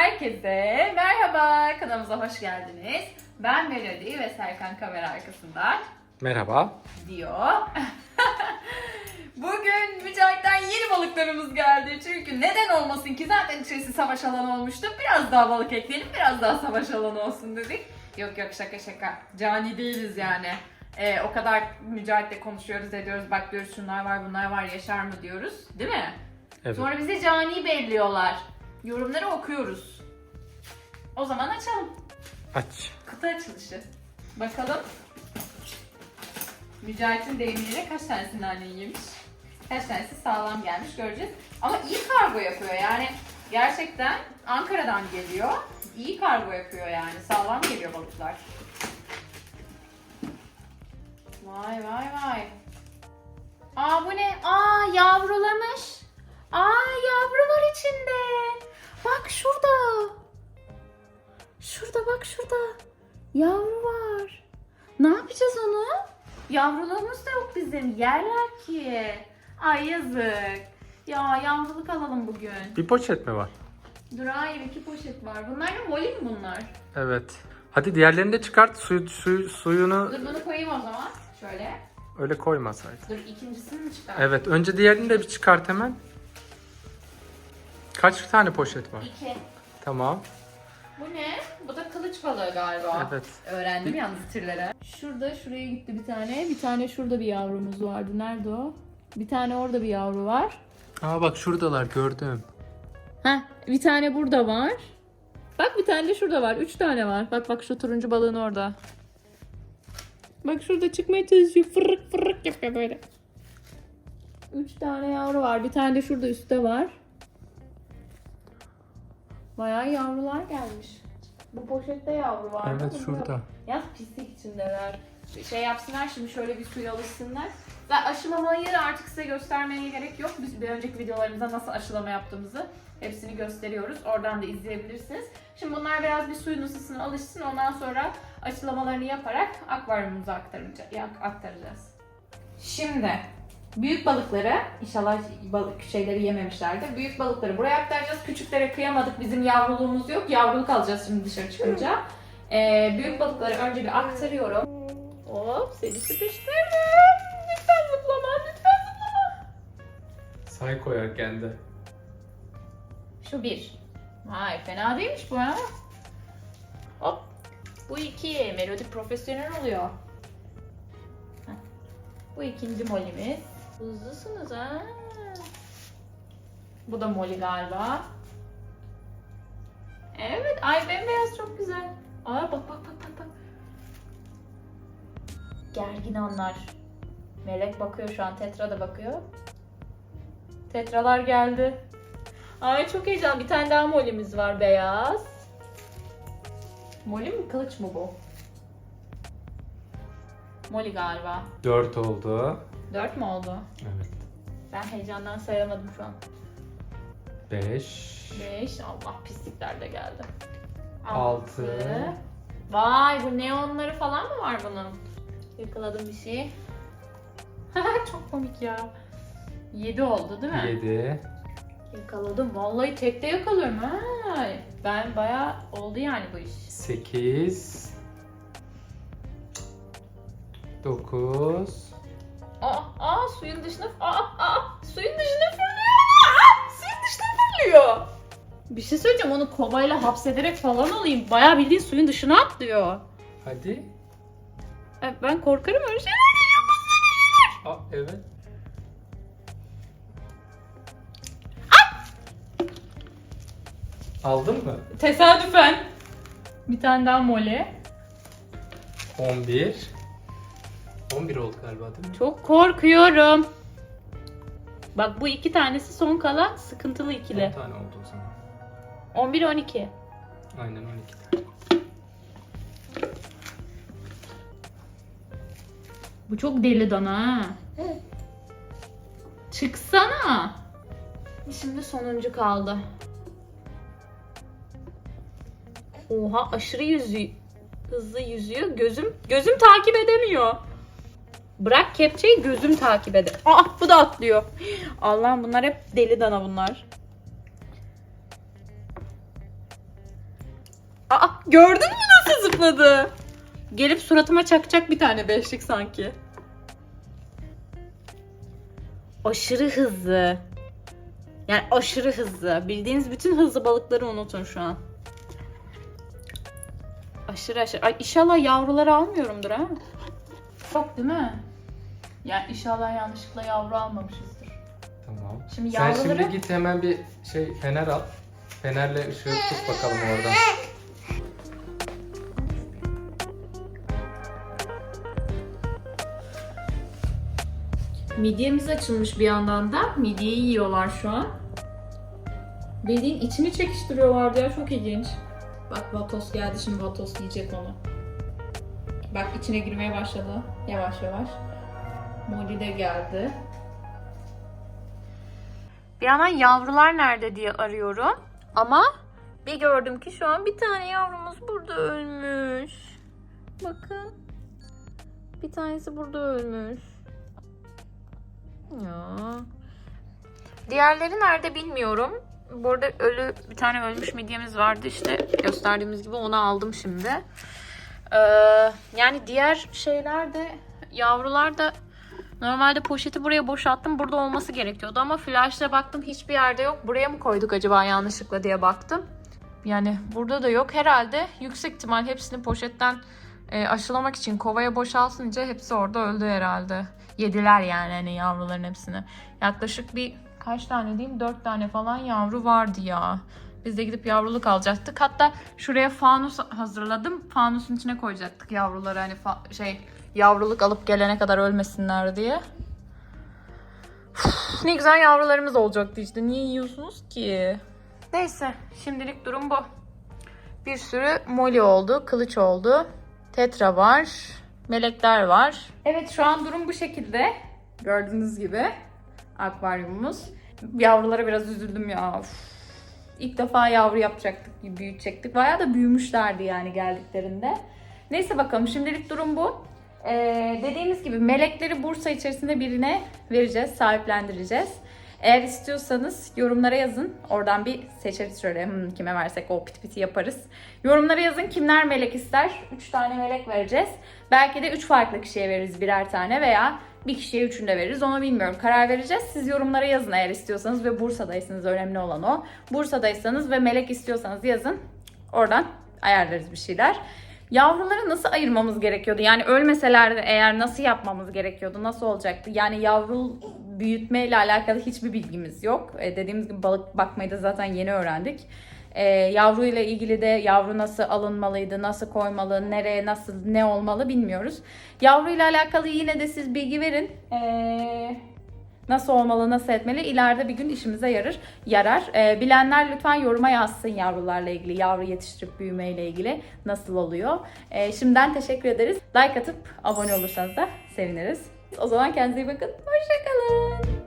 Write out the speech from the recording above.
Herkese merhaba, kanalımıza hoş geldiniz. Ben Melody ve Serkan kamera arkasından Merhaba. diyor. Bugün Mücahit'ten yeni balıklarımız geldi. Çünkü neden olmasın ki zaten içerisi savaş alanı olmuştu. Biraz daha balık ekleyelim, biraz daha savaş alanı olsun dedik. Yok yok şaka şaka. Cani değiliz yani. Ee, o kadar Mücahit'le konuşuyoruz ediyoruz. Bak diyoruz şunlar var bunlar var yaşar mı diyoruz. Değil mi? Evet. Sonra bize cani belliyorlar. Yorumları okuyoruz. O zaman açalım. Aç. Kutu açılışı. Bakalım. Mücahit'in deyimiyle kaç tanesini anne yemiş? Kaç tanesi sağlam gelmiş göreceğiz. Ama iyi kargo yapıyor yani. Gerçekten Ankara'dan geliyor. İyi kargo yapıyor yani. Sağlam geliyor balıklar. Vay vay vay. Aa bu ne? Aa yavrulamış. Aa yavru var içinde. Bak şurada. Şurada bak şurada. Yavru var. Ne yapacağız onu? Yavrularımız da yok bizim. Yerler ki. Ay yazık. Ya yavruluk alalım bugün. Bir poşet mi var? Dur hayır iki poşet var. Bunlar da moli mi bunlar? Evet. Hadi diğerlerini de çıkart. Suyu, suyu, suyunu Dur bunu koyayım o zaman. Şöyle. öyle koymasaydın. Dur ikincisini mi çıkar? Evet. Önce diğerini de bir çıkart hemen. Kaç tane poşet var? İki. Tamam. Bu ne? Bu da kılıç balığı galiba. Evet. Öğrendim yalnız türlere. Şurada şuraya gitti bir tane. Bir tane şurada bir yavrumuz vardı. Nerede o? Bir tane orada bir yavru var. Aa bak şuradalar gördüm. Heh, bir tane burada var. Bak bir tane de şurada var. Üç tane var. Bak bak şu turuncu balığın orada. Bak şurada çıkmaya çalışıyor. Fırık fırık yapıyor böyle. Üç tane yavru var. Bir tane de şurada üstte var. Bayağı yavrular gelmiş. Bu poşette yavru var. Evet Burada şurada. Yaz pislik içindeler. Şey yapsınlar şimdi şöyle bir suya alışsınlar. Ve aşılamayı artık size göstermeye gerek yok. Biz bir önceki videolarımızda nasıl aşılama yaptığımızı hepsini gösteriyoruz. Oradan da izleyebilirsiniz. Şimdi bunlar biraz bir suyun ısısına alışsın. Ondan sonra aşılamalarını yaparak akvaryumumuza aktaracağız. Şimdi büyük balıkları inşallah balık şeyleri yememişlerdir. Büyük balıkları buraya aktaracağız. Küçüklere kıyamadık. Bizim yavruluğumuz yok. Yavruluk alacağız şimdi dışarı çıkınca. Ee, büyük balıkları önce bir aktarıyorum. Hop seni sıkıştırdım. Lütfen zıplama, lütfen zıplama. Say koyarken de. Şu bir. Vay fena değilmiş bu ha. Hop. Bu iki. Melodi profesyonel oluyor. Heh. Bu ikinci molimiz. Hızlısınız ha. Bu da moli galiba. Evet. Ay bembeyaz çok güzel. Aa bak bak bak bak bak. Gergin anlar. Melek bakıyor şu an. Tetra da bakıyor. Tetralar geldi. Ay çok heyecanlı. Bir tane daha molimiz var beyaz. Moli mi kılıç mı bu? Moli galiba. Dört oldu. Dört mü oldu? Evet. Ben heyecandan sayamadım şu an. Beş. Beş. Allah pislikler de geldi. Altı. Vay bu neonları falan mı var bunun? Yakaladım bir şey. çok komik ya. Yedi oldu değil mi? Yedi. Yakaladım. Vallahi tekte yakalıyorum ha. Ben bayağı oldu yani bu iş. Sekiz. Dokuz. Aa, aa suyun dışına aa, aa suyun dışına fırlıyor. Aa, suyun dışına fırlıyor. Bir şey söyleyeceğim onu kovayla hapsederek falan alayım. Bayağı bildiğin suyun dışına atlıyor. Hadi. Evet, ben korkarım öyle şeylerden yapmasına. Aa, evet. Aldın mı? Tesadüfen. Bir tane daha mole. 11. 11 oldu galiba değil mi? Çok korkuyorum. Bak bu iki tanesi son kalan sıkıntılı 10 ikili. tane oldu o zaman. 11 12. Aynen 12 tane. Bu çok deli dana ha. Çıksana. Şimdi sonuncu kaldı. Oha aşırı yüzü hızlı yüzüyor. Gözüm gözüm takip edemiyor. Bırak kepçeyi gözüm takip eder. Aa bu da atlıyor. Allah'ım bunlar hep deli dana bunlar. Gördün mü nasıl zıpladı? Gelip suratıma çakacak bir tane beşlik sanki. Aşırı hızlı. Yani aşırı hızlı. Bildiğiniz bütün hızlı balıkları unutun şu an. Aşırı aşırı. Ay inşallah yavruları almıyorumdur ha. Yok değil mi? Yani inşallah yanlışlıkla yavru almamışızdır. Tamam. Şimdi Sen yavruları- şimdi git hemen bir şey fener al. Fenerle ışığı tut bakalım oradan. Midyemiz açılmış bir yandan da. Midyeyi yiyorlar şu an. Bildiğin içini çekiştiriyorlardı ya çok ilginç. Bak Vatos geldi şimdi Vatos yiyecek onu. Bak içine girmeye başladı yavaş yavaş. Molly de geldi. Bir yandan yavrular nerede diye arıyorum. Ama bir gördüm ki şu an bir tane yavrumuz burada ölmüş. Bakın. Bir tanesi burada ölmüş. Ya. Diğerleri nerede bilmiyorum. Burada ölü bir tane ölmüş midyemiz vardı işte gösterdiğimiz gibi onu aldım şimdi. Ee, yani diğer şeyler de yavrular da normalde poşeti buraya boşalttım. Burada olması gerekiyordu ama flashla baktım hiçbir yerde yok. Buraya mı koyduk acaba yanlışlıkla diye baktım. Yani burada da yok. Herhalde yüksek ihtimal hepsini poşetten e, aşılamak için kovaya boşaltınca hepsi orada öldü herhalde. Yediler yani hani yavruların hepsini. Yaklaşık bir kaç tane diyeyim? Dört tane falan yavru vardı ya. Biz de gidip yavruluk alacaktık. Hatta şuraya fanus hazırladım. Fanusun içine koyacaktık yavruları hani şey yavruluk alıp gelene kadar ölmesinler diye. Uf, ne güzel yavrularımız olacaktı işte. Niye yiyorsunuz ki? Neyse şimdilik durum bu. Bir sürü moli oldu, kılıç oldu. Tetra var, melekler var. Evet şu an durum bu şekilde. Gördüğünüz gibi akvaryumumuz. Yavrulara biraz üzüldüm ya. Uf. İlk defa yavru yapacaktık, büyütecektik. Bayağı da büyümüşlerdi yani geldiklerinde. Neyse bakalım şimdilik durum bu. Ee, dediğimiz gibi melekleri Bursa içerisinde birine vereceğiz, sahiplendireceğiz. Eğer istiyorsanız yorumlara yazın. Oradan bir seçeriz şöyle hmm, kime versek o piti piti yaparız. Yorumlara yazın kimler melek ister. 3 tane melek vereceğiz. Belki de 3 farklı kişiye veririz birer tane veya bir kişiye üçünü de veririz. Onu bilmiyorum. Karar vereceğiz. Siz yorumlara yazın eğer istiyorsanız ve Bursa'daysanız önemli olan o. Bursa'daysanız ve melek istiyorsanız yazın. Oradan ayarlarız bir şeyler. Yavruları nasıl ayırmamız gerekiyordu? Yani ölmeselerdi eğer nasıl yapmamız gerekiyordu? Nasıl olacaktı? Yani yavru büyütme ile alakalı hiçbir bilgimiz yok. E, dediğimiz gibi balık bakmayı da zaten yeni öğrendik. E, yavru ile ilgili de yavru nasıl alınmalıydı, nasıl koymalı, nereye, nasıl, ne olmalı bilmiyoruz. Yavru ile alakalı yine de siz bilgi verin. E, nasıl olmalı, nasıl etmeli ileride bir gün işimize yarar. yarar. E, bilenler lütfen yoruma yazsın yavrularla ilgili, yavru yetiştirip büyümeyle ilgili nasıl oluyor. E, şimdiden teşekkür ederiz. Like atıp abone olursanız da seviniriz. O zaman kendinize iyi bakın. Hoşçakalın.